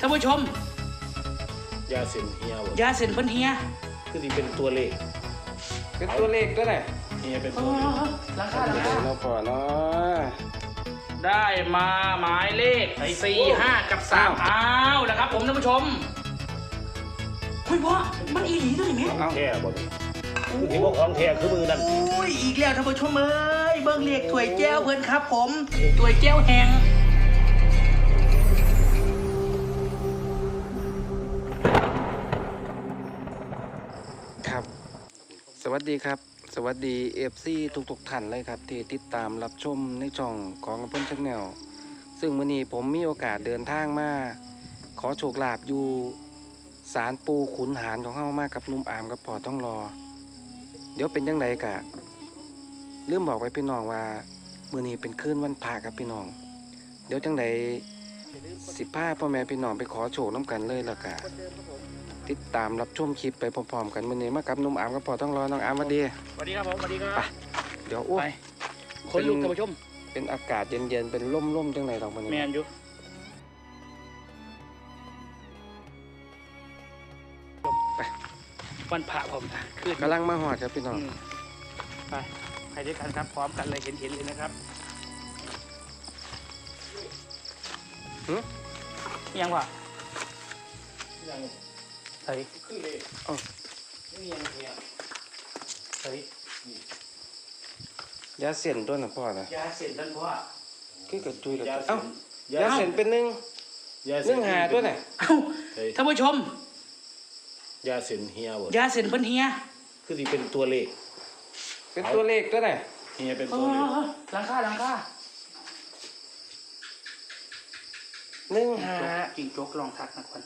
ท่านผู้ชม ยาเส้นเฮียบ่ยาเส้นเพิ่นเฮียคือสิเป็นตัวเลขเป็นตัวเลขก็ได้เฮียเป็นเอตัวเลขอหลังคาหลังคาเราพอเนาะได้มาหมายเลขสี่ห้ากับสามอ้าวนะครับ ผมท่านผู้ชมเฮ้ยพ่อมันอีหลีด้วยไหมเอาแท้บ่นี่คือที่บอกของแท้คือมือนั่นโอ้ยอีกแล้วท่านผู้ชมเอ้ยเบิ่งเลขถ้วยแก้วเพิ่นครับ ผมถ้วยแก้วแห้ง วัสดีครับ สวัสดีเอฟซีทุกๆท่านเลยครับ ที่ติดตามรับชมในช่องของเพิ่นชักแนว ซึ่งวันนี้ผมมีโอกาสเดินทางมา ขอโชคลาภอยู่ศาลปูขุนหารของเฮามากับนุ่มอามกับพอต้องรอ เดี๋ยวเป็นยังไงกะลืมบอกไว้พี่น้องว่ามื้อนี้เป็นคืนวันพระครับพี่น้อง เดี๋ยวจังไดสิพาพ่อแม่พี่น้องไปขอโชคน้ำกันเลยล้วกะ ติดตามรับชมคลิปไปพร้อมๆกันมื้อนี้มากับหนุ่มอามกับพอต้องรอน้องอามสวัสดีสวัสดีครับผมสวัสดีครับไปเดี๋ยวโอ้ไปคนลุกท่านผู้ชมเป็นอากาศเย็นๆเป็นร่มๆจังไดดอกมันแมนี้นอยู่วันพระผมนะขึ้นกำลังมาหอดครับพี่น้อง อืมไปไปด้วยกันครับพร้อมกันเลยเห็นเห็นเลยนะครับหึ ยังวะยัง เฮ้ยคือเลขเอ้านี่ยังเฮียเฮ้ยยาเส้นตัวน่ะพ่อนะยาเสร็จท่านพ่อคือกระจุยกระยาจุยเส้เอ้านยาเส้นเป็นหนึ่งยาหเส้นึ่งหาตัวน่ะเอ้าเฮ้ยท่านผู้ชม ยาเส้นเฮียบ่ยาเสร็จเพิ่นเฮียคือสิเป็นตัวเลขเป็นตัวเลขตัวน่ะเฮียเป็นเอตัวเลขอหลังคาหลังคาหนึ่งหาจริงโจกลองทักนะควัน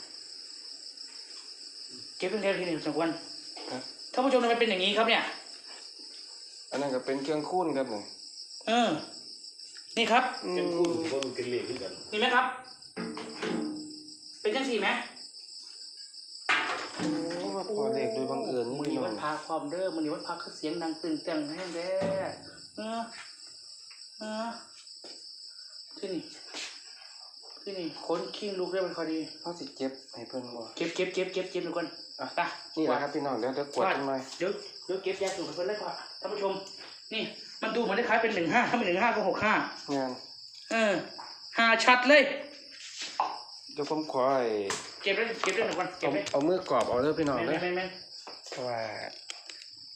เก็บเป็นเทปทีหนึ่งสักวันครับ ท่านผู้ชมทำไมเป็นอย่างนี้ครับเนี่ย อันนั้นก็เป็นเครื่องคูนครับนี่เออ นี่ครับอืเป็นมคู่บ่มันเป็นเลขคือกันนี่ไหมครับ เป็นจังสี่ไหมโอ้มาพอเลขโดยบังเอิญนี่มือพี่นี้น้อวังนพาความเด้อมือนี้วันพาคือเสียงดังตื่นเต้นให้แด้เออเออที่นี่ที่นี่คนขี้ลูกได้เป็นคอดี เขาสิเจ็บให้เพิ่นบ่เก็บเก็บเก็บเก็บเก็บทุกคน อะไปนี่แหละครับพี่น้องเดี๋ยวเดี๋ยวกดกันหน่อยเดี๋ยวเดี๋ยวเก็บยาสูบให้เพิ่นเลยก่อนท่านผู้ชม นี่มันดูเหมือนคล้ายๆเป็นหนึ่งห้าถ้าเป็นหนึ่งห้าก็หกห้างานเออห้าชัดเลย เดี๋ยวผมขอไอ้เก็บเลยเก็บเลยหนึ่งวันเก็เอาบเลยเอามือกรอบเอาเด้อพี่น้องแม่นเด้อแม่นแม่นเพราะว่า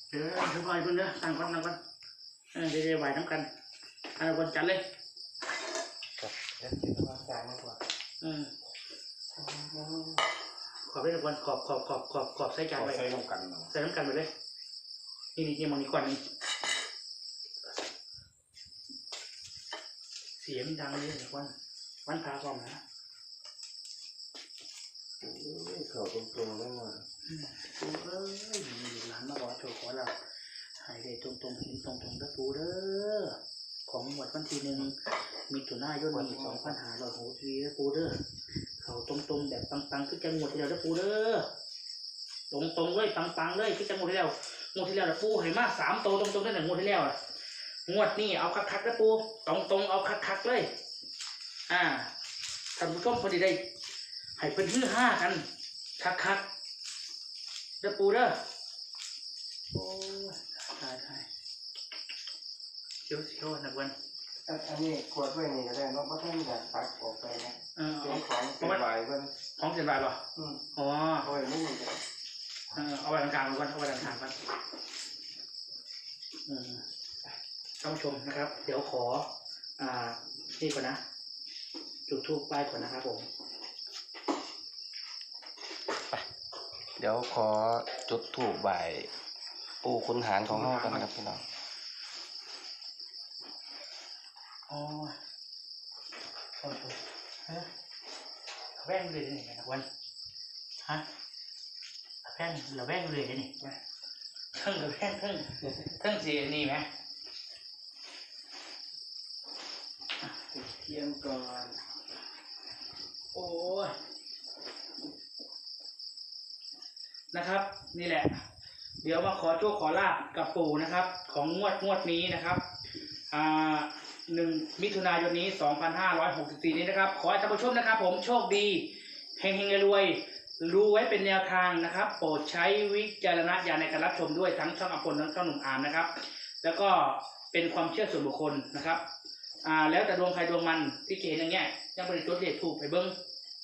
เดี๋ยวเดี๋ยวพายเพิ่นเด้อตั้งก่อนตั้งก่อนเออเดี๋ยวเดี๋ยวไหวน้ำกันอันนั้นวันจัดเลยเดี๋ยวจิตวิจารณ์มากกว่าเออ ขอบได้หนึ่งวันขอบขอบขอบขอบขอบใส่จานเอาไว้ใส่ลงกันเนาะใส่น้ำกันไปเลย นี่นี่นี่มองนี่ก่อนนี่เสียงดังเลยวันวันพาพร้อมนะโอ้ยเข้าตรงๆแล้วว่ะปูเอ้ยมีหลานมาบอกโชว์ขอเราใหายได้ตรงตรงๆเห็นตรงตรงๆเด้อปูเด้อของหมวดวันที่หนึ่งมีถุนายนมีสองพันหาร้อยหกทีเด้อปูเด้อ เขาตรงๆแบบปังๆคือจังหวดที่แล้วเด้ปูเด้อตรงๆเลยปังๆเลยคือจังหวดที่แล้วงวดที่แล้วน่ะปูให้มาสามโตวตรงตรงๆนั่นแหละงวดที่แล้วอะงวดนี้เอาคักๆเด้อปูตรงๆเอาคักๆเลย อ่าท่านผู้มพอดีได้ให้เป็นฮือห้ากันคักๆเด้อปูเด้อโอ้ตายตายเสียวเสียวนักวัน อันอันนี้ขวดไว้นี่ก็ได้เนาะเพราะท่านอยากตักออกไปนะเออเป็เอานของเป็นใบเพิ่นของเสียบายป่ะอืมอ๋อเอาไว้ไม่มีก็ได้เออเอาไว้กลางๆก่อนเอาไว้กลางๆก่อนอืมท่านผู้ชมนะครับ เดี๋ยวขอ อ่านี่ก่อนนะจุดทูปไหว้ก่อนนะครับผม เดี๋ยวขอจุดถูกใบาย ปูขุนหารของเฮากันนะครับพี่น้อง อ๋อท่านผู้ชมฮะเอาแว่งเลยนี่นักวันฮะแว่งเราแว่งเลยนี่มาเทั้งกับแว่งเทั้งเทั้งสีนี่ไหมเทียมก่อน โอ้ยนะครับ นี่แหละ เดี๋ยวมาขอโชคขอลาบกับปู่นะครับ ของงวดงวดนี้นะครับ อ่า หนึ่งมิถุนายนนี้ 2564 นี้นะครับ ขอให้ท่านผู้ชมนะครับ ผมโชคดีเฮงเฮงรวยรู้ไว้เป็นแนวทางนะครับ โปรดใช้วิจารณญาณในการรับชมด้วยทั้งช่องอภพลทั้งช่องหนุ่มอามนะครับ แล้วก็เป็นความเชื่อส่วนบุคคลนะครับอ่าแล้วแต่ดวงใครดวงมันที่เกณฑ์อย่างเงี้ยยังบริจุดเด็ดถูกไปเบิ้ง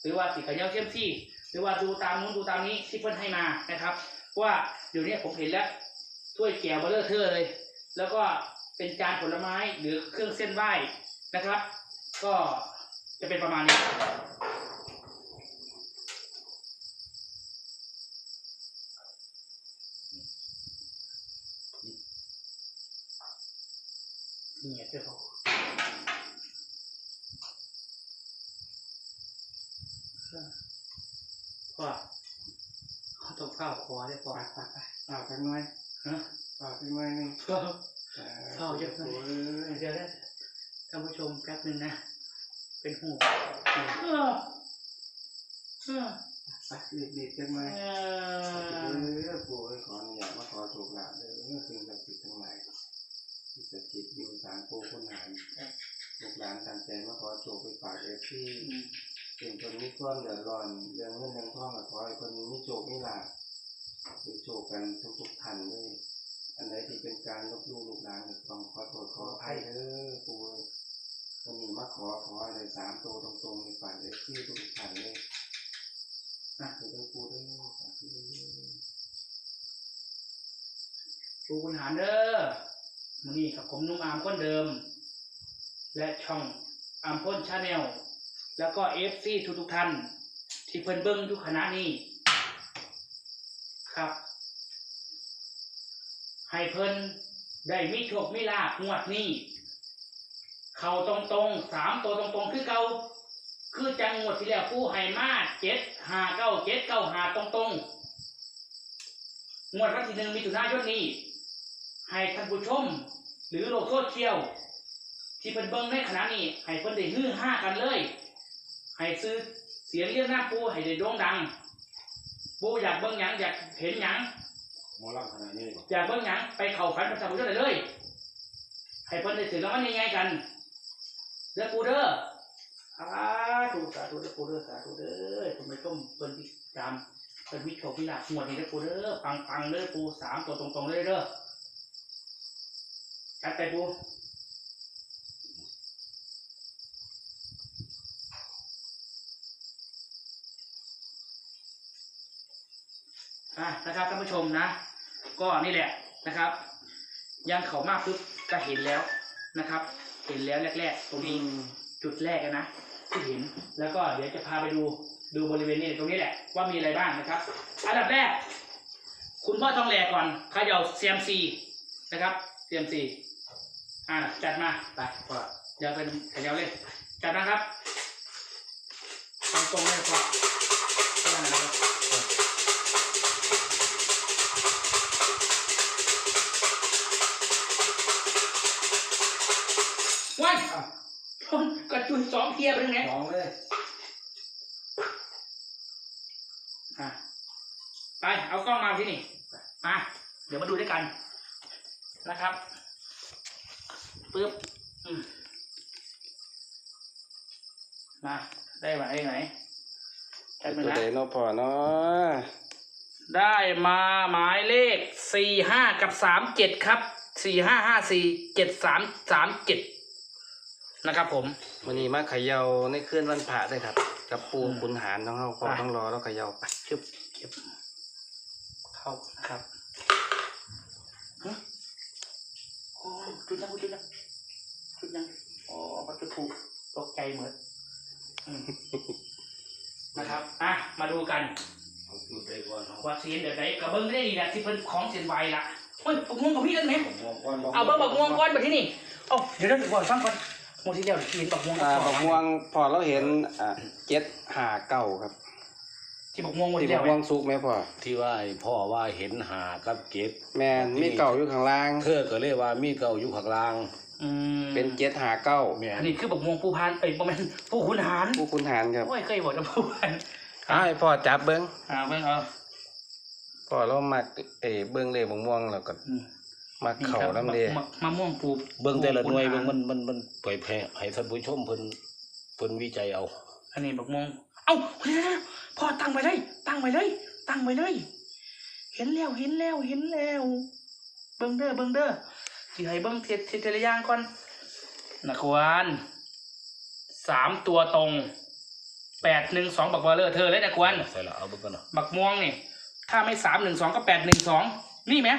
หรือว่าสีขาวเทียมที่หรือว่าดูตามนู้นดูตามนี้ที่เพิ่นให้มานะครับว่าเดี๋ยวนี้ผมเห็นแล้วถ้วยแก้วเบลเลอร์เทอร์เลย แล้วก็ เป็นจานผลไม้หรือเครื่องเส้นไหว้นะครับ ก็จะเป็นประมาณนี้เนี่ยเจ้าของพ่อเขาต้องเฝ้าคอได้พอปากปากปากปากกันหน่อยฮะปากกันหน่อยนึง เฝ้าเข้าเยอะเลยโอ้ยเดี๋ยวนะท่านผู้ชมแป๊บหนึงนะ เป็นหูเออเออไปรีบๆกันหน่อยเอเอออปู่ขออนุญาตมาขอโชคลาภเด้อสิ่งศักดิ์สิทธิ์ทั้งหลายที่สถิตอยู่ศาลปู่คุณหารลูกหลานตั้งใจมาขอโชคไปฝากเอฟที่เป็นคนมีความเดือดร้อนเรื่องเงินเรื่องทองก็ขอให้คนมีโชคมีลาภมีโชคกันทุกๆท่านเลย อันไหนที่เป็นการลบลู่ลูกหลานก็ต้องขอโทษขออภัยเด้อปู่วันนี้มาขอขออะไรสามตัวตรงๆในฝันเลยที่ทุกท่านเลยนะคือเด้อปู่เด้อสาธุเด้อปูคุณหารเด้อมันนี่กับผมนุ่มอามคนเดิม และช่องอามพ่นชาแนลแล้วก็เอฟซีทุกทุกท่าน ที่เพิ่นเบิ้งทุกคณะนี้ครับ ให้เพิ่นได้มีโชคมีลาภงวดนี้เข้าตรงๆสามตัวตรงๆคือเก่าคือจังงวดที่แล้วผู้ให้มาเจ็ดหาเก้าเจ็ดเก้าหาตรงๆงวดวันที่หนึ่งมิถุนายนนี้ ให้ท่านผู้ชม หรือโลกโซเชียลที่เป็นเบิ้งในขณะนี้ ให้เพิ่นได้ฮือห้ากันเลย ให้ซื้อเสียงเรียกหน้าปูให้ได้โด่งดัง ปูอยากเบิ้งหยังอยากเห็นหยัง หมอลำขนาดนี้บ่อยากเบิ้งหยังไปเข่าฝันประชาชนได้เลยให้เพิ่นได้ถือรางวัลยังไงกันเด้อปูเด้อสาธุสาธุเด้อปูเด้อสาธุเด้อคุณผู้ชมเพิ่นติดตามเพิ่นวิโชควิลาภงวดนี้เด้อปูเด้อปังปังๆเด้อปูสามตัวตรงๆเลยเด้อจัดไปปูอะนะครับท่านผู้ชมนะ ก็นี่แหละนะครับยังเขามากปุ๊บก็เห็นแล้วนะครับ เห็นแล้วแรก ๆ ตรงนี้จุดแรกอะนะที่เห็นแล้วก็เดี๋ยวจะพาไปดูดูบริเวณนี้ตรงนี้แหละว่ามีอะไรบ้างนะครับ อันดับแรก คุณพ่อต้องแหลก่อนเขย่าเซียมซีนะครับเซียมซีอ่าจัดมาไปก็เดี๋ยวเป็นเขย่าเลยจัดนะครับตรงตรงๆเลยครับ องเทียบเป็นไงสองเลย อะ ไป เอากล้องมาที่นี่ มา เดี๋ยวมาดูด้วยกัน นะครับ ปึ๊บอืมมา ได้ไหมได้ไหมจัดมาตัวนะใดเนาะพ่อเนาะได้มาหมายเลขสี่ห้ากับสามเจ็ดครับสี่ห้าห้าสี่เจ็ดสามสามเจ็ด นะครับผม วันนี้มาเขย่าในคืนวันพระเลยครับ กับปู่อืมขุนหารต้องเอาพ่อไปต้องรอแล้วเขย่าไปชึบเก็บเข้านะครับฮะโอ้จุดยังจุดยังจุดยังอ๋อมาจุดถูกตกใจเหมือนอืมนะครับอะมาดูกันเอาคือไปก่อนเนาะว่าเสียนแบบไหนกับเบิ้งได้ดีนะที่เพิ่นของเสียนไวละเฮ้ยบักม่วงกับพี่กันไหมผมมองก่อนเอาเบิ้งบักม่วงก่อนมาที่นี่เอ้าเดี๋ยวเราก่อนฟังก่อน โมที่เดียวกินบักม่วงอ่าก่บักม่วงพอเราเห็นอ่าเจ็ดหาเก้าครับ ที่บักม่วงที่ที่เดีบัยวกม่วงสุกไหมพ่อที่ว่าให้พ่อว่าเห็นหากับเก็ดแมนมีเก่าอยู่ข้างล่าง เธอก็เลยว่ามีเก่าอยู่ข้างล่างอืมเป็นเจ็ดหาเก้าแม่อันนนี้คือบักม่วงผู้พันเอ้ยประมาณผู้ขุนหารผู้ขุนหารครับโอ้ยเคยบอกจะผู้พันเอาให้พ่อจับเบิ้งอ่าเบิ่งเอาพ่อเรามักเออเบิ้งเลยบักม่วงแล้วก็อืม มักนี่เข่าครับน้ำเดมะมะม่วงปลูกเบิ่งแต่ละหน่วยขุเบิ่งหารมันมันมันเผยแพร่ให้ท่านผู้ชมเพิ่นเพิ่นวิจัยเอา อันนี้บักม่วงเอ้าเดี๋ยวๆพ่อตั้งไปเลย ตั้งไปเลย ตั้งไปเลย เห็นแล้วเห็นแล้วเห็นแล้ว เบิ้งเด้อเบิ้งเด้อสิให้เบิ้งเทเทเทระยางก่อนนะควรสามตัวตรงแปดหนึ่งสองบักบอลเลอร์เธอเลยนะควรใส่ละเอาเบิ่งกันเนาะบักม่วงนี่ถ้าไม่สามหนึ่งสองก็แปดหนึ่งสองนี่ไหม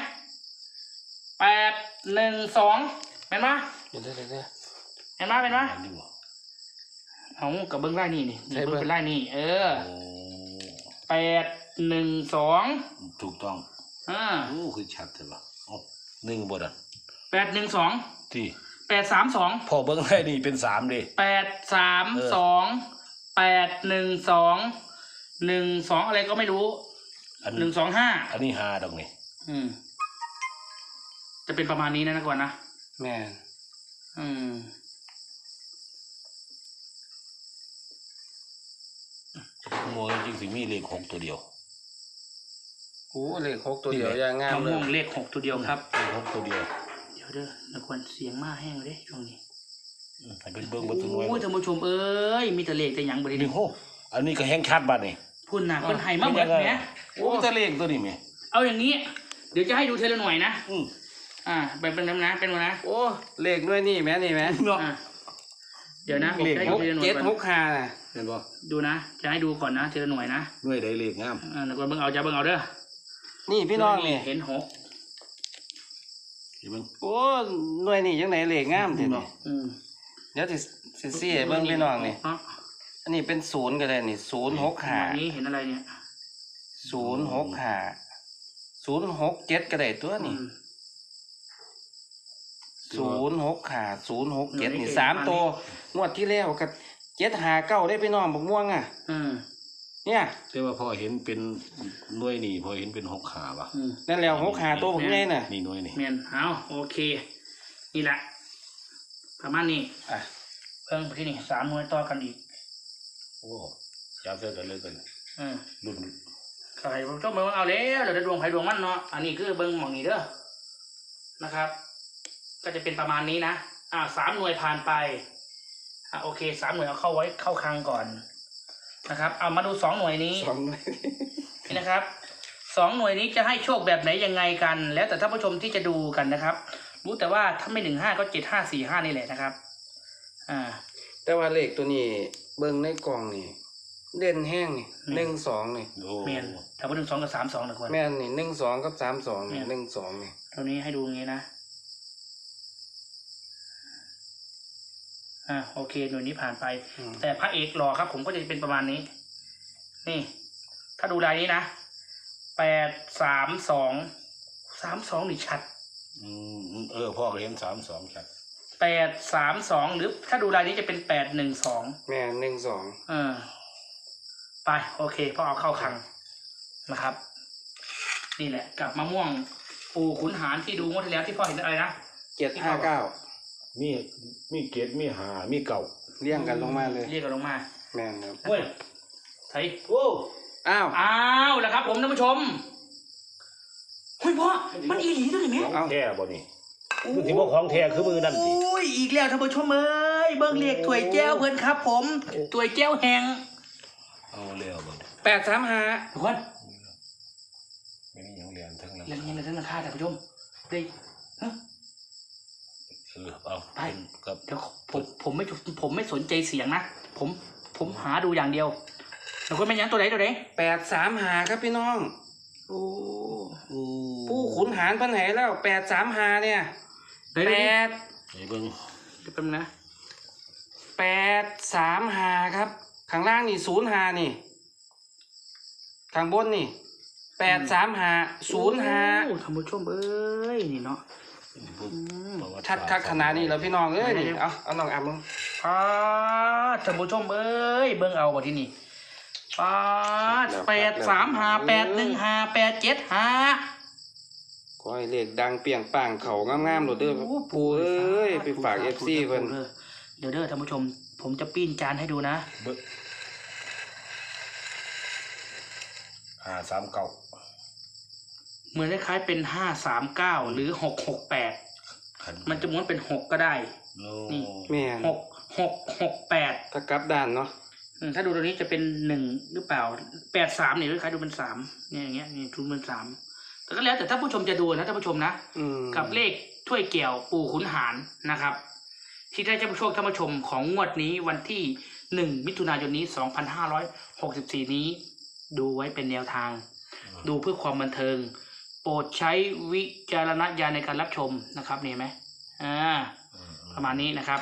แปดหนึ่งสองเห็นไหมเดี๋ยวเดี๋ยวเดี๋ยวเห็นไหมเป็นไหมอันนี้บ่เอากับเบิ้งไล่นี่นี่ใช่นี่เบิ้งเบิ่งเป็นไล่นี่ เออโอ้แปดหนึ่งสองถูกต้องอ่าโอ้คือชัดเลยว่ะเอ้าหนึ่งบ่ดันแปดหนึ่งสองที่แปดสามสองพอเบิ่งได้นี่เป็นสามดิแปดสามเออสองแปดหนึ่งสองหนึ่งสองอะไรก็ไม่รู้อันหนึ่งสองห้าอันนี้หาดอกนี่อืม จะเป็นประมาณนี้นะนะก่อนนะแม่นอืมโมจริงๆสิมีเลขหกตัวเดียวโอ้เลขหกตัวเดียวอย่างงามมะเลม่วยงเลขหกตัวเดียวครับ เลขหกตัวเดียวเดี๋ยวเด้อนะควรเสียงมาแห้งเลยช่วงนี้อืมให้เป็นเบิ่งเบ่ถึงหน่วยโอ้ยท่านผู้ชมเอ้ยมีแต่เลขแต่หยังบรินี่โหอันนี้ก็แห้งชัดบัดนี่พุ่นน่ะเพิ่นให้มาเหมือนแหมโอ้แต่เลขตัวนี้แม่เอาอย่างนี้ เดี๋ยวจะให้ดูเทละหน่วยนะ อืม อ่าเป็นเป็นน้ำนะเป็นวันนะโอ้เลขด้วยนี่แม่นี่แม่เนาะอ่าเดี๋ยวนะผมเลขจะให้หดูกทีละหน่วเจ็ยดก่อนหกห้าน่ะเห็นบ่ดูนะ จะให้ดูก่อนนะทีละหน่วยนะหน่วยใดเลขงามอ่าแล้วก็เบิ่งเอาจะเบิ่งเอาเด้อนี่พี่น้องนี่เห็นหกเห็นเบิ่งโอ้หน่วยนี่ยังไหนเลขงามเถอะนี่อืมเดี๋ยวสิสิซี่ให้เบิ่งพี่น้องนี่เาะอันนี้เป็นศูนย์ก็ได้นี่ศูนย์หกหห้าน่วยนี้เห็นอะไรเนี่ยศูนย์หกห้าศูนย์หกเจ็ดก็ได้ตัวนี่อืม ศูนย์หกห้าศูนย์หกเจ็ดหน่วยนี้นี่เก่งสามมากตัวงวดที่แล้วกับเจ็ดหาเก้าได้พี่น้องบักม่วงอะอืมเนี่ยแต่ว่าพอเห็นเป็นหน่วยนี่ พอเห็นเป็นหกขาว่ะอืมนั่นแล้วหกหาตัวผมไงน่ะนี่หน่วยนี่เมียนเอาโอเค นี่แหละประมาณนี้อะเพิ่งไปที่นี่สามหน่วยต่อกันอีกโอ้จับเส้นกันเลยกันอืมรุ่นใครผมต้องเบิ่งเอาแล้วเดี๋ยวจะดวงใครดวงมันเนาะอันนี้คือเบิ่งหมองนี้เด้อนะครับ ก็จะเป็นประมาณนี้นะอ่าสามหน่วยผ่านไปอ่าโอเคสามหน่วยเอาเข้าไว้เข้าคลังก่อนนะครับ เอามาดูสองหน่วยนี้สองหน่วยนี่นะครับสองหน่วยนี้จะให้โชคแบบไหนยังไงกัน แล้วแต่ท่านผู้ชมที่จะดูกันนะครับ รู้แต่ว่าถ้าไม่หนึ่งห้าก็เจ็ดห้าสี่ห้านี่แหละนะครับ อ่า แต่ว่าเลขตัวนี้เบิ่งในกล่องนี่เด่นแห้งนี่อืมหนึ่งสองนี่โอ้เมียนถ้าว่าหนึ่งสองกับสามสองนะควรแม่นนี่หนึ่งสองกับสามสองนี่แม่นหนึ่งสองนี่ตัวนี้ให้ดูอย่างนี้นะ อ่าโอเคหน่วยนี้ผ่านไป อืม แต่พระเอกหล่อครับ ผมก็จะเป็นประมาณนี้ นี่ ถ้าดูรายนี้นะแปดสามสองสามสองนี่ชัดอืมเออพ่อก็เห็นสามสองชัดแปดสามสองหรือถ้าดูรายนี้จะเป็นแปดหนึ่งสองแม่นหนึ่งสองเออไป โอเคพ่อเอาเข้าคลังนะครับ นี่แหละ กับมะม่วงปูขุนหารที่ดูงวดที่แล้วที่พ่อเห็นอะไรนะ เจ็ดห้าเก้า มีมีเกตมีหามีเก่าเรียงกันลงมาเลย เรียกกันลงมาแม่นครับเว้ยใช่โอ้อ้าว อ้าวแล้วครับ ผมท่านผู้ชมเฮ้ยพ่อมันอีหลีตัวนี้ไหมของแท้บ่นี่คือที่ว่าของแท้คือมือนั่นสิโอ้ยอีกแล้วท่านผู้ชมเอ้ยเบิ้งเรียกถวยแก้วเพิ่นครับ ผมถวยแก้วแหงเอาแล้วบ่แปดสามห้าทุกคนไม่มีหยังเรียนทั้งนั้นเรื่องนี้เลยท่านข้าท่านผู้ชมได้เอ้อเออเอาไปกับเดี๋ยวผมผมไม่ผมไม่สนใจเสียงนะ ผมผมหาดูอย่างเดียวแต่คนเป็นหยังตัวไหนตัวไหนแปดสามห้าครับพี่น้อง โอ้ผู้ขุนหารปัญหาแล้วแปดสามห้าเนี่ยเดี๋ยวแปเดี๋ยวดไอ้เบิ่งเดี๋ยวแป๊บนึงนะแปดสามห้าครับ ข้างล่างนี่ศูนย์ห้านี่ ข้างบนนี่แปดสามห้าศูนย์ห้าโอ้ท่านผู้ชมเอ้ยนี่เนาะ พวกอืมประวัติชัดคักขนาดนี้แล้วพี่น้องเอ้ยนี่เอาเอาน้องอะมึงป้าดท่านผู้ชมเอ้ยเบิ่งเอาบ่ที่นี่ป้าดแปดสามห้าแปดหนึ่งห้าแปดเจ็ดห้าขอให้เลขดังเปรียงป่างเขางามๆโหลดเด้อปูเอ้ยไปฝากเอฟซีเพิ่นเดี๋ยวเด้อท่านผู้ชม ผมจะปิ้นจานให้ดูนะเบิ่งหาสามเก่า เหมือนคล้ายๆเป็นห้าสามเก้าหรือหกหกแปดขันมันจะม้วนเป็นหกก็ได้โนนี่แม่นหกหกหกแปดถ้ากลับด้านเนาะอืมถ้าดูตรงนี้จะเป็นหนึ่งหรือเปล่าแปดสามเนี่ยคล้ายๆดูเป็นสามเนี่ยอย่างเงี้ยนี่ดูเป็นสามแต่ก็แล้วแต่ถ้าผู้ชมจะดูนะท่านผู้ชมนะอืมกับเลขถ้วยเกี่ยวปู่ขุนหารนะครับ ที่ได้เจ้าผู้โชคท่านผู้ชมของงวดนี้วันที่หนึ่งมิถุนายนนี้สองพันห้าร้อยหกสิบสี่นี้ ดูไว้เป็นแนวทาง ดูเพื่อความบันเทิงโปรดใช้วิจารณญาณในการรับชมนะครับนี่เห็นไหมอ่าประมาณนี้นะครับ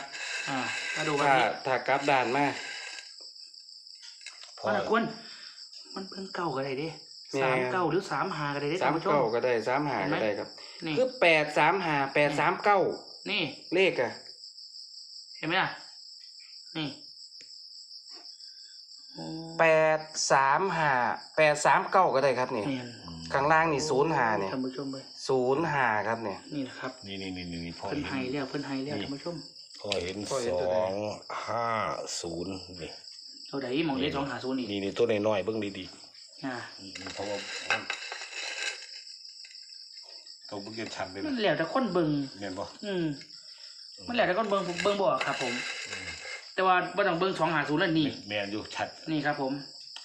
อ่าก็ดูแบบถ้านี้ถ้ากราฟด่านมาพอว่าละคนมันเพิ่งเก้าก็ได้เด้สามเก้าหรือสามหาก็ได้เด้สาท่านมผู้ชม เก้าก็ได้สามหาเห็นไหม ก็ได้ครับ นี่ คือแปดสามหาแปดสามเก้านี่ เลขอะเห็นไหมล่ะ นี่โอ้แปดสามหาแปดสามเก้าก็ได้ครับเนี่ย เนี่ย ข้างล่างนี่ศูนย์หาเนี่ยท่านผู้ชมเลยศูนย์หาครับเนี่ย นี่นะครับนี่นี่นี่นี่พอเพิ่นเห็ไฮนแล้วเพิ่นไฮแล้วนี่ท่านผู้ชมพอเห็นพอเห็นสตัวอไหน งห้าศูนย์นี่เราได้มองเลขสองหาศูนย์อีกนี่นี่ตัวน้อยๆเบิ่งดีอ่าๆอืมเพราะว่ามันตัวเบิ่งจะชัดเลยมันะนแล้วแต่คนเบิ่งเห็นบ่อืมมันแล้วแต่คนเบิ่งผมเบิ่งบ่ออกครับ ผม แต่ว่าบ่ต้องเบิ่งสองหาศูนย์แล้วนี่ แมนอยู่ชัดนี่ครับผม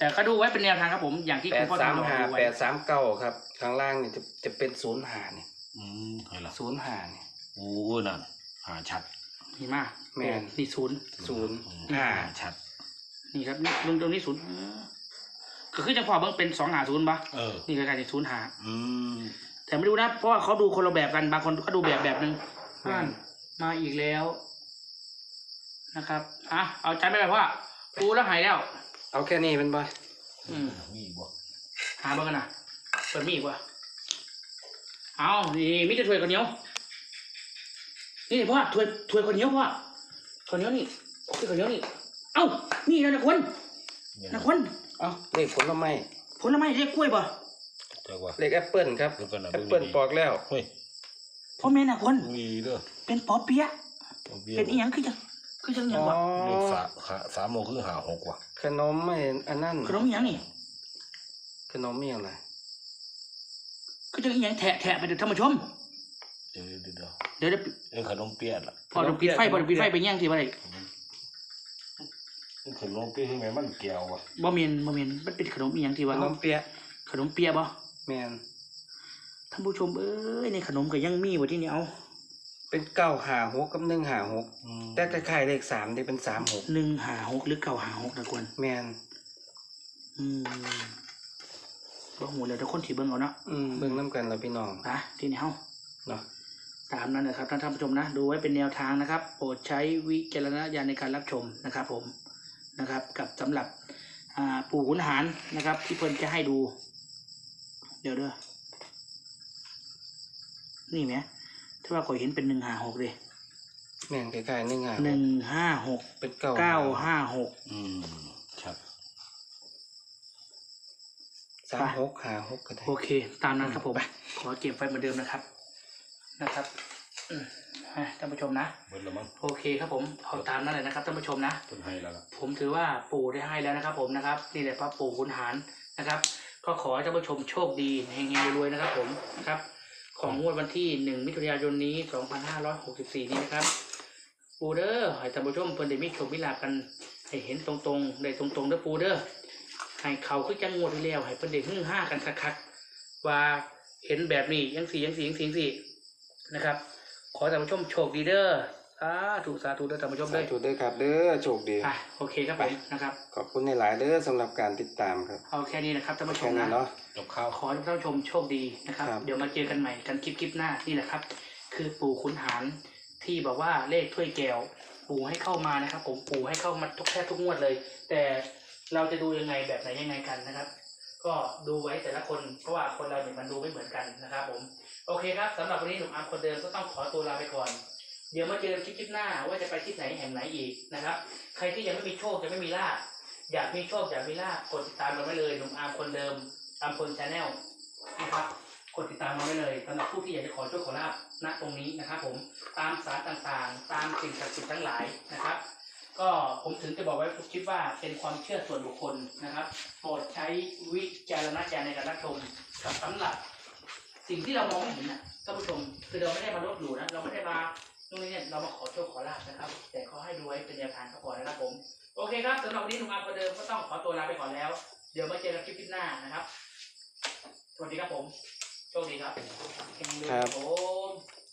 แต่ก็ดูไว้เป็นแนวทางครับผม อย่างที่แปคุณดพ่อสามทำลองหาดูไว้แปดสามเก้าครับ ข้างล่างนี่จะจะเป็นศูนย์หาเนี่ยอืมเห็นละศูนย์หาเนี่ย โอ้นั่นหาชัดนี่มาแม่น นี่ศูนย์ศูนย์อืมห้าชัด นี่ครับนี่ลงตรงนี้ศูนย์อืมก็คือจังพอเบิ่งเป็นสองหาศูนย์ปะเออ นี่ก็กลายเป็นศูนย์หา อืมแต่ไม่รู้นะ เพราะว่าเขาดูคนละแบบกันบางคนก็ดูแบบแบบหนึ่งอ่านมาอีกแล้ว นะครับอะเอาใจไปแบบว่าดูแล้วหายแล้ว เอาแค่นี้เป็นบ่อืมมีบ่หาเบ้างกันนะเปิดมีอีกว่าเอานี่มิจะถ้วยข้าวเหนียว นี่พ่อถ้วยถ้วยข้าวเหนียวพ่อข้าวเหนียวนี่ถ้วยข้าวเหนียวนี่ เอ้า นี่นะนะคนเนี่ยนะคนเอาเลขผลไม้ผลไม้เรียกกล้วยป่ะเจ้าว่า เลขแอปเปิลครับเดี๋ยวก่อนนะแอปเปิลปอกแล้ว เฮ้ยพ่อแม่นะคนมีเด้อเป็นปอเปี๊ยะตัวบี้ยเป็นอีหยังคือจัง คือจังหยังวะเรียกสาหาสามโมงคือหาหกว่ะขนมไม่อันนั้นขนมอีหยังนี่ขนมมีอะไรคือจังอีหยังแทะแทะไปเดี๋ยวท่านผู้ชม เดี๋ยวเดี๋ยวเดี๋ยวเดี๋ยวเดี๋ยวเอ้ยขนมเปี๊ยะล่ะพอเดี๋ยวปิดไฟพอเดี๋ยวปิดไฟไปแย่งทีว่าไรเอ้ยขนมเปี๊ยะที่ไหนมันแก้วว่ะบ่เมียนบ่เมียนมันเป็นขนมอีหยังที่ขว่านมเปี๊ยะขนมเปี๊ยะบ่แมนท่านผู้ชมเอ้ยในขนมก็ยังมีบ่ที่นี่เอา เป็นเก้าหาหกกับหนึ่งหาหกอืมแต่คล้ายๆเลขสามที่เป็นสามหกหนึ่งหาหกหรือเก้าหาหกนะควรแมนอืมบ่หูเลยทุกคนที่เบิ่งเอาเนาะอืมเบิ่งน้ำกันแล้วพี่น้องนะที่นี่เฮา เนาะตามนั้นนะครับท่านท่านผู้ชมนะ ดูไว้เป็นแนวทางนะครับ โปรดใช้วิจารณญาณในการรับชมนะครับ ผมนะครับ กับสำหรับอ่าปู่ขุนหารนะครับ ที่เพิ่นจะให้ดู เดี๋ยวเด้อนี่ไหม ถ้าว่าข่อยเห็นเป็นหนึ่งห้าหกเลยแม่นคล้ายๆหนึ่งหาหนึ่งห้าหกเป็นเก้าเก้าห้าหกอืมชัดสามหกหาหกก็ได้โอเค ตามนั้นครับผมขอเก็บไว้เหมือนเดิมนะครับ นะครับอืมอะท่านผู้ชมนะเบิดแล้วมั้งโอเคครับผมเอาตามนั้นเลยนะครับท่านผู้ชมนะต้นให้แล้วล่ะผมถือว่าปู่ได้ให้แล้วนะครับ ผมนะครับ นี่แหละพระปู่ขุนหารนะครับ ก็ขอให้ท่านผู้ชมโชคดีเฮงๆรวยๆนะครับ ผมนะครับ ของงวดวันที่หนึ่งมิถุนายนนี้สองพันห้าร้อยหกสิบสี่นี้นะครับปูเดอร์ให้ท่านผู้ชมเพิ่นได้มีโชคมีลาภกันให้เห็นตรงๆได้ตรงๆเด้อปูเดอร์ให้เขาคือจังงวดที่แล้วให้เพิ่นได้ฮึ่งห้ากันคักๆว่าเห็นแบบนี้ยังสี่ยังสี่ยังสี่ยังสี่นะครับ ขอให้ท่านผู้ชมโชคดีเด้อสาธุสาธุเด้อท่านผู้ชมสาเด้อธุด้วยครับเด้อโชคดี อะโอเคครับผมนะครับ ขอบคุณในหลายๆเด้อสำหรับการติดตามครับ เอาแค่นี้นะครับท่านผู้ชแค่มนั้นนะเนาะ จบข้าวขอให้ท่านผู้ชมโชคดีนะครับ ครับ เดี๋ยวมาเจอกันใหม่กันคลิปคลิปหน้านี่แหละครับ คือปู่ขุนหารที่บอกว่าเลขถ้วยแก้วปู่ให้เข้ามานะครับ ผมปู่ให้เข้ามาทุกแทบทุกงวดเลย แต่เราจะดูยังไงแบบไหนยังไงกันนะครับ ก็ดูไว้แต่ละคนเพราะว่าคนเราเนี่ยมันดูไม่เหมือนกันนะครับ ผม โอเคครับสำหรับวันนี้หนุ่มอาร์มคนเดิมก็ต้องขอตัวลาไปก่อน เดี๋ยวมาเจอกันคลิปคลิปหน้าว่าจะไปที่ไหนแห่งไหนอีกนะครับ ใครที่ยังไม่มีโชคยังไม่มีลาภอยากมีโชคอยากมีลาภกดติดตามเราไว้เลยหนุ่มอาร์มคนเดิม ตามคนชาแนลนะครับกดติดตามเราไว้เลยสำหรับผู้ที่อยากจะขอโชคขอลาภณตรงนี้นะครับ ผมตามสารต่างๆ ตามสิ่งศักดิ์สิทธิ์ทั้งหลายนะครับ ก็ผมถึงจะบอกไว้ทุกคลิปว่าเป็นความเชื่อส่วนบุคคลนะครับโปรดใช้วิจารณญาณในการรับชมกับสำหรับ สิ่งที่เรามองไม่เห็นนะท่านผู้ชมคือเราไม่ได้มาลบหลู่นะเราไม่ได้มาตรงนี้เนี่ยเรามาขอโชคขอลาบนะครับ แต่ขอให้ดูไว้เป็นแนวทางก็พอนะครับผม โอเคครับสำหรับวันนี้หนุ่มอาประเดิมก็ต้องขอตัวลาไปก่อนแล้ว เดี๋ยวมาเจอกันคลิปหน้านะครับ สวัสดีครับผมโชคดีครับแข่งเรือผม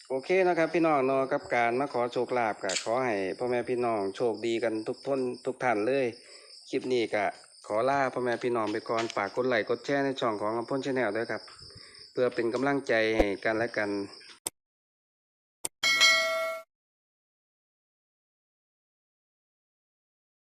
โอเคนะครับพี่น้องเนาะกับการมาขอโชคลาภก็ขอให้พ่อแม่พี่น้องโชคดีกันทุกทนทุกท่านเลยคลิปนี้ก็ขอลาพ่อแม่พี่น้องไปก่อนฝากกดไลค์กดแชร์ในช่องของอำพลชาแนลด้วยครับ เพื่อเป็นกำลังใจให้กันและกัน